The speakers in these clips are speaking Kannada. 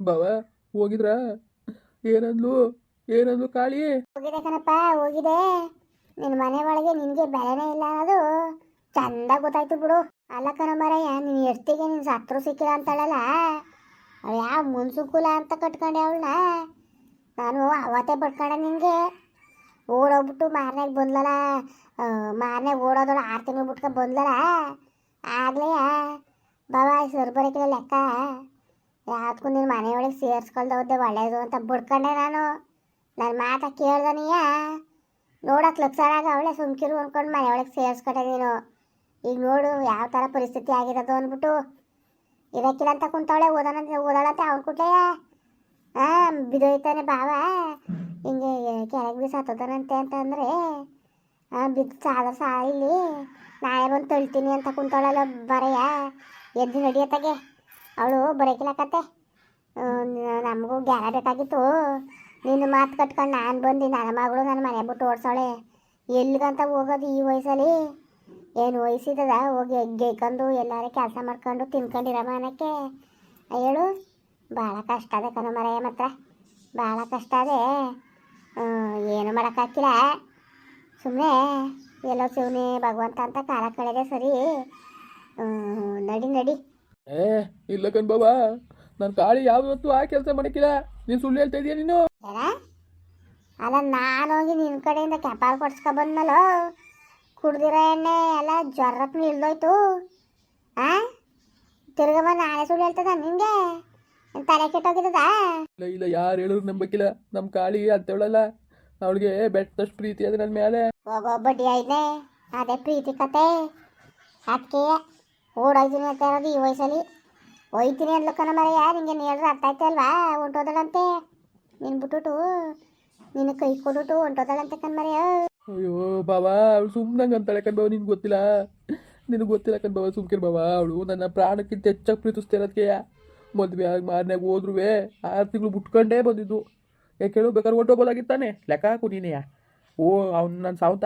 ಬಾವ, ಹೋಗಿದ್ರ? ಏನಂದ್ಲು? ಏನಂದ್ಲು ಕಾಳಿ? ಹೋಗಿದೆ ಕಣಪ್ಪ ಹೋಗಿದೆ ನಿನ್ನ ಮನೆ ಒಳಗೆ ನಿನಗೆ ಬೆಲೆನೇ ಇಲ್ಲ ಅನ್ನೋದು ಚಂದ ಗೊತ್ತಾಯ್ತು ಬಿಡು. ಅಲ್ಲ ಕಣ ಮರಯ್ಯ ನೀನು ಎಷ್ಟಿಗೆ ನಿನ್ನ ಸತ್ರು ಸಿಕ್ಕಿಲ್ಲ ಅಂತಳಲ್ಲ? ಯಾವ ಮುನ್ಸುಕುಲ ಅಂತ ಕಟ್ಕೊಂಡೆ ಅವಳನ್ನ? ನಾನು ಅವತ್ತೇ ಪಡ್ಕೊಂಡೆ ನಿನಗೆ. ಓಡೋಗ್ಬಿಟ್ಟು ಮಾರನೆಗೆ ಬಂದ್ಲಲ್ಲ? ಮಾರನೆ ಓಡೋದೊಳ ಆರು ತಿಂಗಳು ಬಿಟ್ಕೊಂಡು ಬಂದ್ಲಲ್ಲ? ಆಗ್ಲೇ ಬಾಬಾ ಸರ್ ಬರೋಕಿಲ್ಲ ಲೆಕ್ಕ? ಯಾವ್ದಕ್ಕೂ ನಿನ್ನ ಮನೆಯೊಳಗೆ ಸೇರಿಸ್ಕೊಳ್ದವ್ದೆ ಒಳ್ಳೇದು ಅಂತ ಬಿಡ್ಕೊಂಡೆ ನಾನು. ನನ್ನ ಮಾತ ಕೇಳ್ದನೀಯ ನೋಡಕ್ ಲಕ್ಷಣಾಗ ಅವಳೆ ಸುಮ್ಕಿರು ಅಂದ್ಕೊಂಡು ಮನೆಯೊಳಗೆ ಸೇರಿಸ್ಕೊಂಡೆ ನೀನು. ಈಗ ನೋಡು, ಯಾವ ಥರ ಪರಿಸ್ಥಿತಿ ಆಗಿರೋದು ಅಂದ್ಬಿಟ್ಟು ಇರಕ್ಕಿಲ್ಲ ಅಂತ ಕುಂತವಳೆ ಓದೋಣ ಓದೋಳಂತೆ ಅವ್ನು ಕುಟ್ಲೆಯ ಹಾಂ ಬಿದ್ದೋಯ್ತಾನೆ ಬಾವ ಹಿಂಗೆ ಕೆಳಗೆ ಬಿ ಸತ್ತೋದನಂತೆ ಅಂತಂದರೆ ಬಿದ್ದು ಸಾಧಾರ ಸಾ ಇಲ್ಲಿ ನಾಳೆ ಬಂದು ತಳ್ತೀನಿ ಅಂತ ಕುಂತವಳಲ್ಲ ಬರೆಯ? ಎದ್ದು ನಡಿಯತ್ತಾಗೆ. ಅವಳು ಬರೋಕಿಲ್ಲಕತ್ತೆ ನಮಗೂ ಗ್ಯಾರ ಬೇಕಾಗಿತ್ತು. ನಿನ್ನ ಮಾತು ಕಟ್ಕೊಂಡು ನಾನು ಬಂದು, ನನ್ನ ಮಗಳು ನನ್ನ ಮನೆ ಬಿಟ್ಟು ಓಡಿಸೋಳೆ. ಎಲ್ಲಿಗಂತ ಹೋಗೋದು ಈ ವಯಸ್ಸಲ್ಲಿ? ಏನು ವಯಸ್ಸಿದ್ದದ ಹೋಗಿ ಎಗ್ಗೈಕೊಂಡು ಎಲ್ಲಾರ ಕೆಲಸ ಮಾಡ್ಕೊಂಡು ತಿನ್ಕೊಂಡಿರಮ್ಮ ಮನಕ್ಕೆ. ಹೇಳು ಭಾಳ ಕಷ್ಟ ಅದೇ ಕಣ ಮರೆಯ ಮಾತ್ರ. ಭಾಳ ಕಷ್ಟ ಅದೇ. ಏನು ಮಾಡೋಕ್ಕಾಗಿಲ್ಲ ಸುಮ್ಮನೆ ಎಲ್ಲೋ ಶಿವನೇ ಭಗವಂತ ಅಂತ ಕಾಲ ಕಳೆದೆ ಸರಿ. ನಡಿ ನಡಿ. ಏ ಇಲ್ಲ ಕಣ್ ಬಾಬಾ. ನಾನು ಕಾಳಿ ಯಾವತ್ತು ಆ ಕೆಲಸ ಮಾಡಕಿಲ್ಲ ನೀನು ಸುಳ್ಳು ಹೇಳ್ತಾ ಇದೀಯ ನೀನು? ಅಲ್ಲ ನಾನು ಹೋಗಿ ನಿನ್ನ ಕಡೆಯಿಂದ ಕೆಪಾಲ್ ಕೊಡ್ಸ್ಕೊ ಬಂದ್ಮೇಲೆ ಕುಡ್ದಿರೋ ಎಣ್ಣೆ ಎಲ್ಲ ಜ್ವರಕ್ಕೆ ನಿಲ್ದೋಯ್ತು. ಆ? ತಿರ್ಗ ಬಂದು ನಾಳೆ ಸುಳ್ಳು ಹೇಳ್ತದ ನಿಂಗೆ? ತಲೆ ಕೆಟ್ಟೋಗಿದ್ದದ ಇಲ್ಲ ಇಲ್ಲ ಯಾರು ಹೇಳಿದ್ರು ನಂಬಕಿಲ್ಲ ನಮ್ಮ ಕಾಳಿ ಅಂತೇಳಲ್ಲ ಅವಳಿಗೆ ಬೆಟ್ಟದಷ್ಟು ಪ್ರೀತಿ ಅದ ನನ್ನ ಮೇಲೆ ಹೋಗೋ ಬಡ್ಡಿ ಐದ್ನೆ. ಅದೇ ಪ್ರೀತಿ ಕತೆ. ಅದಕ್ಕೆ ಓಡೋಯ್ತೀನಿ ಅಂತ ಇರೋದು ಈ ವಯಸ್ಸಲ್ಲಿ. ಒಯ್ತೀನಿ ಅನ್ಲಕ್ಕನ ಮರೆಯ ನಿಂಗೆ ಹೇಳಿದ್ರೆ ಅರ್ಥ ಆಯ್ತಾ ಅಲ್ವಾ ಹೊಂಟೋದಳಂತೆ. ನೀನು ಬಿಟ್ಟುಟು ನಿನ್ನ ಕೈ ಕೊಟ್ಬಿಟ್ಟು ಹೊಂಟೋದಳಂತೆ ಕಣ್ಮರೆಯ ಅಯ್ಯೋ ಬಾಬಾ ಅವಳು ಸುಮ್ಮನಂಗೆ ಅಂತಾಳೆ ಕಣ್ಬಾವ ನಿನ್ಗೆ ಗೊತ್ತಿಲ್ಲ? ನಿನಗೆ ಗೊತ್ತಿಲ್ಲ ಕಣ್ಬಾವ ಸುಮ್ಕಿರ್ ಬಾವ, ಅವಳು ನನ್ನ ಪ್ರಾಣಕ್ಕಿಂತ ಹೆಚ್ಚಾಗಿ ಪ್ರೀತಿಸ್ತಾ ಇರೋದಕ್ಕೆ ಮದುವೆ ಆಗಿ ಮಾರನ್ಯಾಗ ಹೋದ್ರೂ ಆರು ತಿಂಗಳು ಬಿಟ್ಕೊಂಡೇ ಬಂದಿದ್ದು. ಯಾಕೆ ಹೇಳು ಬೇಕಾದ್ರೆ ಹೊಟ್ಟೋಗೋಲಾಗಿತ್ತಾನೆ ಲೆಕ್ಕ ಹಾಕು ನೀನೆಯ. ಓ, ಅವ್ನು ನನ್ನ ಸಾವುತ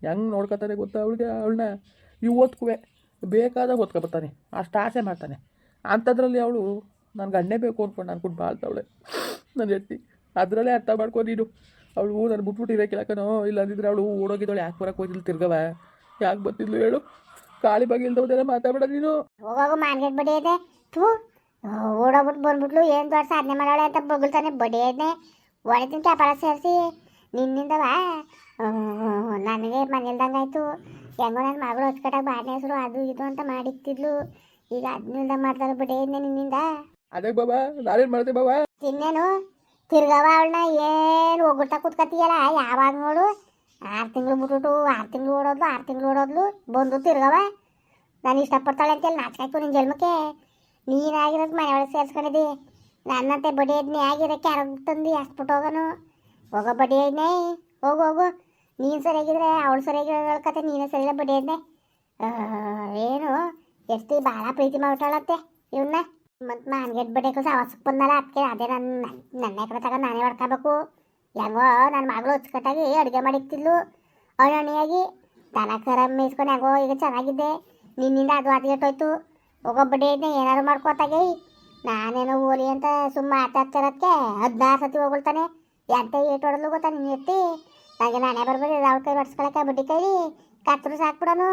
ಹೆಂಗೆ ನೋಡ್ಕೊತಾನೆ ಗೊತ್ತಾ ಅವಳಿಗೆ, ಅವಳನ್ನ? ಇವತ್ಕುವೆ. ಬೇಕಾದಾಗ ಓದ್ಕೊಬರ್ತಾನೆ ಅಷ್ಟು ಆಸೆ ಮಾಡ್ತಾನೆ ಅಂಥದ್ರಲ್ಲಿ ಅವಳು ನನ್ನ ಗಂಡೇ ಬೇಕು ಅಂದ್ಕೊಂಡು ಅನ್ಕೊಂಡು ಬಾಳ್ತಾವಳೆ ನನ್ನ ಹೆತ್ತಿ ಅದರಲ್ಲೇ ಅರ್ಥ ಮಾಡ್ಕೊ ನೀನು ಅವಳು ನಾನು ಬಿಟ್ಬಿಟ್ಟು ಇರೋಕ್ಕಿಲ್ಲ ಕಣೋ ಇಲ್ಲ ಅಂದಿದ್ರೆ ಅವಳು ಓಡೋಗಿದ್ದಾಳೆ ಯಾಕೆ ಬರಕ್ಕೆ ಹೋಗಿಲ್ಲ ತಿರ್ಗವ ಯಾಕೆ ಬರ್ತಿದ್ಲು ಹೇಳು ಕಾಳಿ ಬಗ್ಗೆ ಇಲ್ದವ್ದೆಲ್ಲ ಮಾತಾಡ್ಬೇಡ ನೀನು ಹೋಗೋ ಮಾರ್ಕೆಟ್ ಬಡಿಯದೆ ಥೂ ಓಡೋಗ್ಬಿಟ್ಟು ಬಂದ್ಬಿಟ್ಲು ಏನು ದೊಡ್ಡ ಸಾಧನೆ ಮಾಡೋಳೆ ಅಂತ ಬೊಗಳ್ತಾನೆ ಬಡಿಯದೆ ಒಳಗಿನ ಕ್ಯಾಪಾರ ಸೇರಿಸಿ ನಿನ್ನಿಂದವ ನನಗೆ ಮನೆಯಲ್ದಂಗಾಯ್ತು ಹೆಂಗೋ ನನ್ನ ಮಗಳು ಹೊಚ್ಕಟ್ಟಾಗ ಬಾಡ್ನೆ ಹೆಸರು ಅದು ಇದು ಅಂತ ಮಾಡಿಕ್ತಿದ್ಲು ಈಗ ಅದ್ನಿಂದ ಮಾಡ್ತಾರ ಬಿಡೇ ನಿನ್ನಿಂದ? ಅದಕ್ಕೆ ಬಾಬಾ ನಾನೇನ್ ಮಾಡ್ತೆ ಬಾಬಾ? ತಿನ್ನೇನು? ತಿರ್ಗವ ಅವಳನ್ನ ಏನು ಒಗ್ಗುಡ್ತಾ ಕೂತ್ಕತ್ತೀಯಲ್ಲ ಯಾವಾಗ ನೋಡು? ಆರು ತಿಂಗಳು ಬಿಟ್ಬಿಟ್ಟು ಆರು ತಿಂಗಳು ಓಡೋದ್ಲು ಆರು ತಿಂಗಳು ಓಡೋದ್ಲು ಬಂದು ತಿರ್ಗವ. ನಾನು ಇಷ್ಟಪಡ್ತಾಳೆ ಅಂತೇಳಿ ನಾಚ್ಕಾಯ್ತು ನಿನ್ನ ಜನ್ಮಕ್ಕೆ. ನೀನಾಗಿರೋದು ಮನೆಯೊಳಗೆ ಸೇರಿಸ್ಕೊಂಡಿದ್ದಿ ನನ್ನಂತೆ ಬಡಿ ಐದ್ನೇ ಆಗಿರೋಕ್ಕೆ ಯಾರೋ ತಂದು ಹಾಸ್ಬಿಟ್ಟು ಹೋಗೋನು. ಹೋಗೋ ಬಡಿ ಐದ್ನೇ ಹೋಗು ಹೋಗು. ನೀನು ಸರಿಯಾಗಿದ್ರೆ ಅವಳು ಸರಿಯಾಗಿ ಕತೆ ನೀನೇ ಸರಿಯಿಲ್ಲ ಬಡಿ ಅಂದೆ. ಏನು, ಎಷ್ಟು ಭಾಳ ಪ್ರೀತಿ ಮಾಡ್ತಾಳಂತೆ ಇವನ್ನ ಮತ್ತು ಮಾನ್ಗೆಟ್ ಬಡಿಯಕ್ಕೂ ಸವಾಸಕ್ಕೆ ಬಂದಲ್ಲ ಅದಕ್ಕೆ ಅದೇ ನನ್ನ ನನ್ನ ಕಡೆ ತಗೊಂಡು ನಾನೇ ಹೊಡ್ಕೋಬೇಕು. ಹೆಂಗೋ ನನ್ನ ಮಗಳು ಹೊಚ್ಕಟ್ಟಾಗಿ ಅಡುಗೆ ಮಾಡಿಕ್ತಿದ್ಲು. ಅವಣಿಯಾಗಿ ದನ ಕರ ಮೇಯ್ಸ್ಕೊಂಡು ಹೆಂಗೋ ಈಗ ಚೆನ್ನಾಗಿದ್ದೆ. ನಿನ್ನಿಂದ ಅದು ಅದ್ಗೆಟ್ಟೋಯ್ತು ಐದ್ನೆ ಏನಾರು ಮಾಡ್ಕೋತಾಗೆ. ನಾನೇನೋ ಓಲಿ ಅಂತ ಸುಮ್ಮ ಮಾತಾಡ್ತಿರೋದಕ್ಕೆ ಹದಿನಾರು ಸತಿ ಹೋಗ್ಬಿಡ್ತಾನೆ. ಎಂತ ಏಟ್ ಹೊಡಲು ಗೊತ್ತಾ ನಿನ್ನ ಎತ್ತಿ? ನನಗೆ ನಾನೇ ಬರ್ಬೋದು ಅವ್ಳ ಕೈ ಹೊಡ್ಸ್ಕೊಳಕ್ಕೆ ಬಡ್ಡಿ ಕೈಲಿ. ಕತ್ತರು ಸಾಕ್ಬಿಡೋನು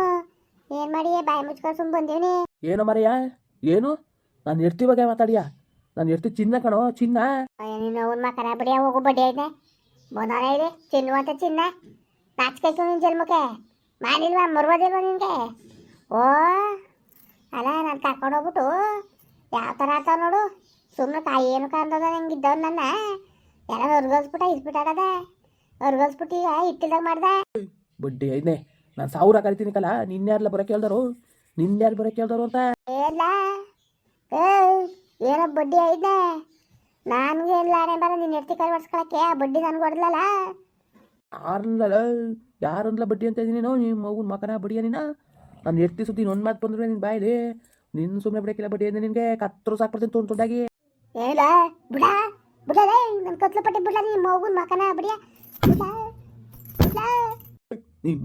ಏನು ಮಾಡಿ ಬಾಯಿ ಮುಚ್ಕೊಂಡು ಸುಮ್ಮ ಬಂದೀನಿ ಏನು ಮರೆಯ? ಏನು? ನಾನು ಎರ್ತಿ ಬಗ್ಗೆ ಮಾತಾಡಿಯ? ನಾನು ಎರ್ತಿ ಚಿನ್ನ ಕಣೋ ಚಿನ್ನ. ಅಯ್ಯ ನೀನು ಅವ್ನ ಮಕ್ಕಳ ಬಡಿಯ ಹೋಗು ಬಡ್ಡಿ ಐತೆ ಬಂದವನ ಇದೆ ಚಿನ್ನುವಂತ ಚಿನ್ನ. ನಾಚ್ಕೈತು ನಿನ್ನ ಜನ್ಮಕ್ಕೆ. ಮಾಡಿಲ್ವಾ ಮರ್ಬೋದಿಲ್ವಾ ನಿನಗೆ? ಓ ಅಲ್ಲ ನಾನು ಕರ್ಕೊಂಡು ಹೋಗ್ಬಿಟ್ಟು ಯಾವ ಥರ ಆತ ನೋಡು. ಸುಮ್ಮನೆ ತಾಯಿ ಏನು ಕಾಣ್ತದ ನಂಗೆ ಇದ್ದವ್ ನನ್ನ. ಎಲ್ಲ ಹೊರ್ಗೋಸ್ಬಿಟ್ಟ ಇಸ್ಬಿಟ್ಟಾಡದ ಹೊರ್ಗಲ್ಸ್ಬಿಟ್ಟು ಈಗ ಹಿಟ್ಟಿಲ್ದಾಗ ಮಾಡ್ದ? ಬಡ್ಡಿ ಐದನೇ ನಾನು ಸಾವಿರ ಕರಿತೀನಿ ಕಲ ನಿನ್ಯಾರ್ಲ ಬರೋಕೆ ನಿನ್ನ ನಿನ್ಯಾರು ಬರಕ್ಕೆ ಹೇಳ್ದಾರು ಅಂತ? ಏಲ್ಲ ಏನ ಬಡ್ಡಿ ಐದನೇ. ನನಗೆ ಇಲ್ಲ ಬರ ನೀನು ಎತ್ತಿ ಕೈ ಬಡ್ಸ್ಕೊಳಕ್ಕೆ ಆ ಬಡ್ಡಿ ನನ್ಗೆ ಹೊಡ್ಲಲ್ಲ ಯಾರಲ್ಲ ಯಾರಲ್ಲ ಬಡ್ಡಿ ಅಂತ ಇದ್ದೀನಿ ನೀನು? ನಿಮ್ಮ ಮಗುನ ಮಕನ ಬಡ್ಡಿಯ ನೀನ? ನಾನು ಎತ್ತಿ ಸುದ್ದಿ ಒಂದು ಮಾತು ಬಂದ್ರೆ ನಿನ್ನ ಬಾಯಿಲಿ. ನಿನ್ನ ಸುಮ್ಮನೆ ಬಿಡಕ್ಕಿಲ್ಲ ಬಡ್ಡಿ ಅಂದ್ರೆ ನಿನಗೆ. ಕತ್ತರು ಸಾಕ್ಬಿಡ್ತೀನಿ ತೊಂದು ತೊಂದಾಗಿ. ಏನಿಲ್ಲ ಬುಡ? ಬಿಡಲೇ ನನ್ನ ಕತ್ಲು ಪಟ್ಟಿ ಬಿಡ್ಲ ನಿಮ್ಮ ಮಗುನ್ ಮಕನ ಬಡಿಯ? ಬುಡ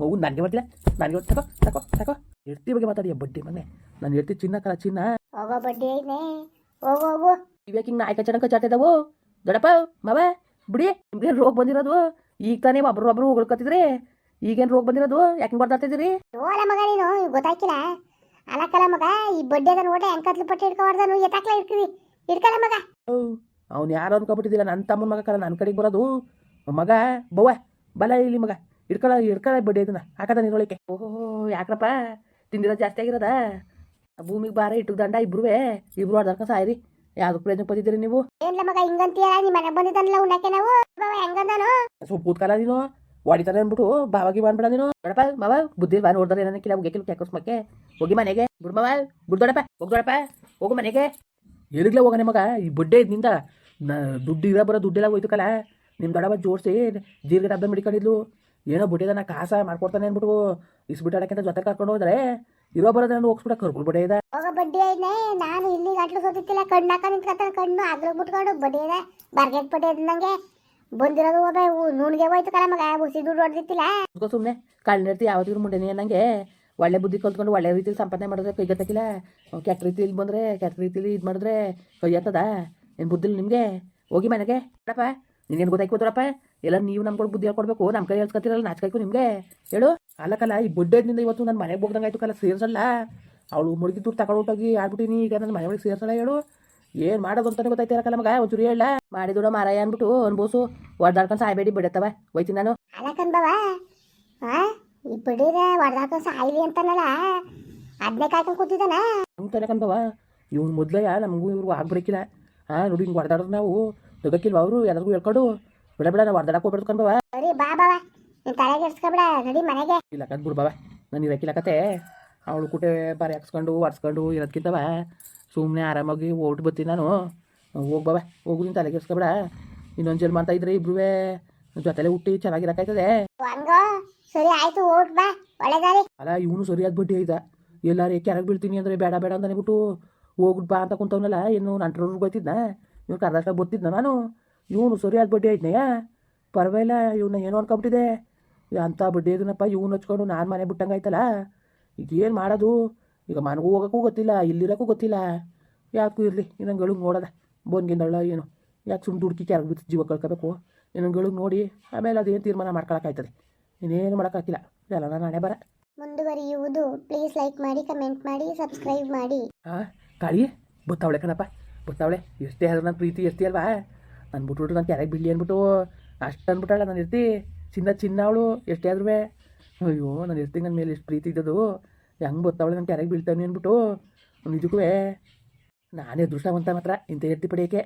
ಮಗು ನನಗೆ ಬರ್ತಿಲ್ಲ ನನಗೆ ತಕೋ ತಕೋ ತಗೋ ಎರ್ತಿ ಬಗ್ಗೆ ಮಾತಾಡಿಯ ಬಡ್ಡಿ ಮನೆ ನಾನು ಎರ್ತಿ ಚಿನ್ನ ಕಲ ಚಿನ್ನ. ಹೋಗೋ ಬಡ್ಡಿ ಐತೆ ಹೋಗೋ ಹೋಗು. ಇವ್ಯಾಕೆ ಹಿಂಗೆ ನಾಯಿ ಕಚ್ಚಡ ಕಚ್ಚಾಡ್ತಿದ್ದಾವು ದೊಡ್ಡಪ್ಪ ಮಾವ ಬಿಡಿ. ನಿಮ್ಗೆ ರೋಗ ಬಂದಿರೋದು? ಈಗ ತಾನೇ ಒಬ್ರು ಒಬ್ರು ಉಗುಳ್ಕತ್ತಿದ್ರಿ ಈಗೇನು ರೋಗ ಬಂದಿರೋದು? ಯಾಕೆ ಬರ್ದಾಡ್ತಿದ್ದೀರಿ ನೋಡ ಮಗ ನೀನು ಗೊತ್ತಾಕಿಲ್ಲ ಅಲ್ಲ ಅಲಕ್ಕಲ್ಲ ಮಗ ಈ ಬಡ್ಡಿ ಅದ ನೋಡ ಹೆಂಗ್ ಕತ್ಲು ಪಟ್ಟಿ ಹಿಡ್ಕೊಬಾರ್ದನು ಎತ್ತಾಕ್ಲ ಇಡ್ಕಿವಿ ಇಡ್ಕಲ್ಲ ಮಗ. ಅವ್ನು ಯಾರು ಅನ್ಕೊಬಿಟ್ಟಿದ್ದಿಲ್ಲ ನನ್ನ ತಮ್ಮನ ಮಗ ಕರ ನನ್ನ ಕಡೆಗೆ ಬರೋದು. ಮಗ ಬವ್ವ ಬಲ ಇಲ್ಲಿ ಮಗ ಇಡ್ಕೊಳ ಇಡ್ಕೊಳ ಬಿಡಿ ಇದನ್ನ ಹಾಕದ ನೀರೊಳಕ್ಕೆ ಓಹೋ ಯಾಕ್ರಪ್ಪ ತಿಂದಿರೋದು ಜಾಸ್ತಿ ಆಗಿರೋದ? ಭೂಮಿಗೆ ಬಾರ ಇಟ್ಟು ದಂಡ ಇಬ್ರುವೆ ಇಬ್ರು ಹೊಡೆದಾಕ ಸಾಯ್ರಿ. ಯಾವ್ದು ಪ್ರಯೋಜನ ಬಂದಿದ್ದೀರಿ ನೀವು? ಸ್ವಲ್ಪ ಕೂತ್ಕಾಲ ನೀನು ಹೊಡಿತಾರೆ ಅಂದ್ಬಿಟ್ಟು ಬಾವಾಗಿ ಬಂದ್ಬಿಡ ನೀನು. ದೊಡಪ್ಪ ಮಾವ ಬುದ್ಧಿ ಬಾನ್ ನೋಡ್ದಾರೆ ಏನಕ್ಕಿಲ್ಲ ಹೋಗಿ ಕ್ಯಾಕರ್ಸ್ ಮಕ್ಕೆ ಹೋಗಿ ಮನೆಗೆ. ಗುಡ್ ಮಾವ ಬಿಡು ದೊಡಪ್ಪ ಹೋಗ್ ದೊಡಪ್ಪ ಹೋಗು ಮನೆಗೆ. ಎಲ್ಲಿಗ್ಲೇ ಹೋಗನೆ ಮಗ ಈ ಬಡ್ಡೆ ಇದ್ನಿಂದ. ದುಡ್ಡು ಇರೋ ಬರೋ ದುಡ್ಡೆಲ್ಲ ಹೋಯ್ತು ಕಲ. ನಿಮ್ಮ ದೊಡವ ಜೋಡಿಸಿ ಜೀರಿಗೆ ಡಬ್ಬ ಮಿಡ್ಕೊಂಡಿದ್ಲು. ಏನೋ ಬುಡ್ಡಿದ ನಾ ಕಾಸ ಮಾಡ್ಕೊಡ್ತಾನೆ ಅಂದ್ಬಿಟ್ಟು ಇಸ್ಬಿಟ್ಟಾಡಕ್ಕಿಂತ ಜೊತೆ ಕರ್ಕೊಂಡು ಹೋದ್ರೆ ಇರೋ ಬರೋದ ಹೋಗ್ಸ್ಬಿಡ ಕರ್ಕೊಂಡು ಬಡ್ಡಿ ಇದೆ. ಬಡ್ಡಿ ಐದ್ನೆ ನಾನು ಇಲ್ಲಿ ಗಂಟ್ಲು ಕಣ್ಣು ಕಣ್ಣಾಕ ನಿಂತ್ಕೊತಾನೆ ಕಣ್ಣು ಅದ್ರ ಬಿಟ್ಕೊಂಡು ಬಡ್ಡಿ ಇದೆ. ಬರ್ಗೆಟ್ ಬಡ್ಡಿ ಅದ್ ನಂಗೆ ಬಂದಿರೋದು ಹೋದ ನೂನ್ಗೆ ಹೋಯ್ತು ಕಲ ಮಗ. ಹುಸಿ ದುಡ್ಡು ಹೊಡೆದಿತ್ತಿಲ್ಲ. ಸುಮ್ಮನೆ ಕಾಳಿನಿರ್ತಿ ಯಾವತ್ತಿಗೂ ಮುಂಡೆನೆ ನಂಗೆ ಒಳ್ಳೆ ಬುದ್ಧಿ ಕಲ್ತ್ಕೊಂಡು ಒಳ್ಳೆ ರೀತಿಲಿ ಸಂಪಾದನೆ ಮಾಡಿದ್ರೆ ಕೈಗೆ ತಕ್ಕಿಲ್ಲ ಕೆಟ್ಟ ರೀತಿಲಿ ಬಂದರೆ ಕೆಟ್ಟ ರೀತಿಲಿ ಇದು ಮಾಡಿದ್ರೆ ಕೈ ಏನು ಬುದ್ಧಿ ನಿಮಗೆ? ಹೋಗಿ ಮನೆಗೆ. ಅಡಪ್ಪ ನಿನೇನು ಗೊತ್ತಾಯ್ಕೋದ್ರಪ್ಪ ಎಲ್ಲ ನೀವು ನಮ್ಗೆ ಬುದ್ಧಿ ಹೇಳ್ಕೊಡ್ಬೇಕು ನಮ್ಮ ಕೈ ಹೇಳ್ಸ್ಕೊತಿರಲ್ಲ ನಾಚ್ಕಾಯ್ಕು ನಿಮಗೆ? ಹೇಳು. ಅಲ್ಲಕಲ್ಲ ಈ ಬಡ್ಡೆದಿಂದ ಇವತ್ತು ನನ್ನ ಮನೆಗೆ ಹೋಗ್ದಂಗಾಯ್ತು ಕಲ್ಲ ಸೇರ್ಸಲ್ಲ. ಅವಳು ಮುಳುಗಿ ದುಡ್ಡು ತಗೊಂಡು ಹೋಗಿ ಆಡ್ಬಿಟ್ಟಿನಿ ಈಗ ನನ್ನ ಮನೆ ಒಳಗೆ ಸೇರ್ಸಲ್ಲ ಹೇಳು. ಏನು ಮಾಡೋದು ಅಂತಾನೆ ಗೊತ್ತಾಯ್ತಿರಕಲ್ಲ ಮಗ ಒಂಚೂರು ಹೇಳ. ಮಾಡಿ ದುಡ್ಡು ಮಾರಾಯ ಅಂದ್ಬಿಟ್ಟು ಅನ್ಬೋಸು ಹೊಡೆದಾಡ್ಕೊಂಡು ಸಾಯ್ಬೇಡಿ ಬಿಡತ್ತವ ಹೋಯ್ತೀನಿ ನಾನು. ಈ ಸಾಯ್ಲಿ ಅಂತಾನಲ್ಲ ಅದನ್ನೇ ಕಾಯ್ಕೊಂಡು ಕೂತಿದ್ದಾನ? ಹಂಗೆ ಇವ್ನು ಮೊದ್ಲಯ್ಯ ನಮಗೂ ಇವ್ರಿಗೂ ಆಗ್ಬಿಡಕ್ಕಿಲ್ಲ ಹಾಂ ನೋಡಿ ಹಿಂಗೆ ಹೊಡೆದಾಡ್ರು ನಾವು. ದೊಡ್ಡಕ್ಕಿಲ್ವ ಅವರು? ಎಲ್ಲರಿಗೂ ಹೇಳ್ಕೊಂಡು ಬಿಡ ಬಿಡ ನಾವು ಹೊಡೆದಾಡಕ್ಕೆ ಹೋಗ್ಬಿಡ್ತು ಕಣ್ಬವ ಸರಿ ಬಾ ಬಾವ ನಿನ್ ತಲೆಗೆ ಎಡ್ಸ್ಕೊಬಿಡ ನಡಿ ಮನೆಗೆ. ಇಲ್ಲ ಕದ್ ಬಿಡ್ಬವ ನಾನು ಇರಕ್ಕಿಲ್ಲ ಕತೆ ಅವಳು ಕುಟೆ ಬಾರಿ ಹಾಕ್ಸ್ಕೊಂಡು ಒಡ್ಸ್ಕೊಂಡು ಇರೋದ್ಕಿಂತವ ಸುಮ್ಮನೆ ಆರಾಮಾಗಿ ಓಟ್ ಬರ್ತೀನಿ ನಾನು. ಹೋಗ್ಬವ ಹೋಗು ನೀನು ತಲೆಗೆ ಎಡ್ಸ್ಕೊಬೇಡ ಇನ್ನೊಂದು ಜನ್ಮ ಅಂತ ಇದ್ರೆ ಇಬ್ರು ಜೊತೆಲೆ ಹುಟ್ಟಿ ಚೆನ್ನಾಗಿರಕ್ಕಾಯ್ತದೆ ಹಂಗ? ಸರಿ ಆಯ್ತು ಓಟ್ ಬಾ. ಒಳ್ಳೆದಾರಿ ಅಲ್ಲ ಇವನು ಸರಿಯಾದ ಬಡ್ಡಿ ಆಯ್ತಾ ಎಲ್ಲಾರು ಕೆರಗ್ ಬೀಳ್ತೀನಿ ಅಂದ್ರೆ ಬೇಡ ಬೇಡ ಅಂತ ಬಿಟ್ಟು ಹೋಗ್ಬಿಟ್ಟು ಬಾ ಅಂತ ಕುಂತವನಲ್ಲ ಏನು ನಂಟ್ರವ್ರಿಗೆ ಗೊತ್ತಿದ್ದ ಇವ್ನು ಕರ್ನಾಟಕ ಬರ್ತಿದ್ದ ನಾನು. ಇವನು ಸರಿಯಾದ ಬಡ್ಡಿ ಆಯ್ತನಯ್ಯ? ಪರವಾಗಿಲ್ಲ ಇವನ್ನ ಏನೋ ಅನ್ಕೊಂಬಿಟ್ಟಿದೆ. ಅಂಥ ಬಡ್ಡಿ ಇದನ್ನಪ್ಪ ಇವ್ನು ಹಚ್ಕೊಂಡು ನಾನು ಮನೆ ಬಿಟ್ಟಂಗೆ ಆಯ್ತಲ್ಲ? ಈಗ ಏನು ಮಾಡೋದು? ಈಗ ಮನೆಗೂ ಹೋಗೋಕ್ಕೂ ಗೊತ್ತಿಲ್ಲ ಇಲ್ಲಿರೋಕ್ಕೂ ಗೊತ್ತಿಲ್ಲ. ಯಾಕೂ ಇರಲಿ ಇನ್ನೊಂದು ನೋಡೋದ ಬೋನ್ಗಿಂದಳ ಏನು. ಯಾಕೆ ಸುಮ್ಮನೆ ದುಡ್ಕಿ ಕ್ಯಾರಿಗೆ ಬಿತ್ತು ಜೀವ ಕಳ್ಕೋಬೇಕು? ಇನ್ನೊಂದು ನೋಡಿ ಆಮೇಲೆ ಅದೇನು ತೀರ್ಮಾನ ಮಾಡ್ಕೊಳಕ್ಕಾಯ್ತದೆ. ಇನ್ನೇನು ಮಾಡೋಕ್ಕಾಗಿಲ್ಲ ಎಲ್ಲ ನಾನು ಹಣೆ ಬರ. ಮುಂದುವರಿಯುವುದು. ಪ್ಲೀಸ್ ಲೈಕ್ ಮಾಡಿ ಕಮೆಂಟ್ ಮಾಡಿ ಸಬ್ಸ್ಕ್ರೈಬ್ ಮಾಡಿ. ಹಾಂ ಕಾಳಿ ಬತ್ತಾವಳೆ ಕಣಪ್ಪ ಬತ್ತಾವಳೆ ಎಷ್ಟೇ ಆದ್ರೆ ನನ್ನ ಪ್ರೀತಿ ಎಷ್ಟೇ ಅಲ್ವಾ ಬಿಟ್ಬಿಟ್ಟು ನಾನು ಕೆರೆಗೆ ಬಿಡ್ಲಿ ಅಂದ್ಬಿಟ್ಟು ಅಷ್ಟು ಅಂದ್ಬಿಟ್ಟಾಳ ನಾನು ಇರ್ತಿ ಚಿನ್ನ ಚಿನ್ನ ಅವಳು ಎಷ್ಟೇ ಆದ್ರೂ ಅಯ್ಯೋ ನಾನು ಇರ್ತೀನಿ ನನ್ನ ಮೇಲೆ ಎಷ್ಟು ಪ್ರೀತಿ ಇದ್ದದು ಹೆಂಗೆ ಬತ್ತಾವಳೆ ನಾನು ಕೆರೆಗೆ ಬೀಳ್ತಾನೆ ಅಂದ್ಬಿಟ್ಟು ನಿಜಕ್ಕೂ ನಾನೇ ಅದೃಷ್ಟವಂತ ಮಾತ್ರ ಇಂಥ ಎತ್ತಿ ಪಡೆಯೋಕ್ಕೆ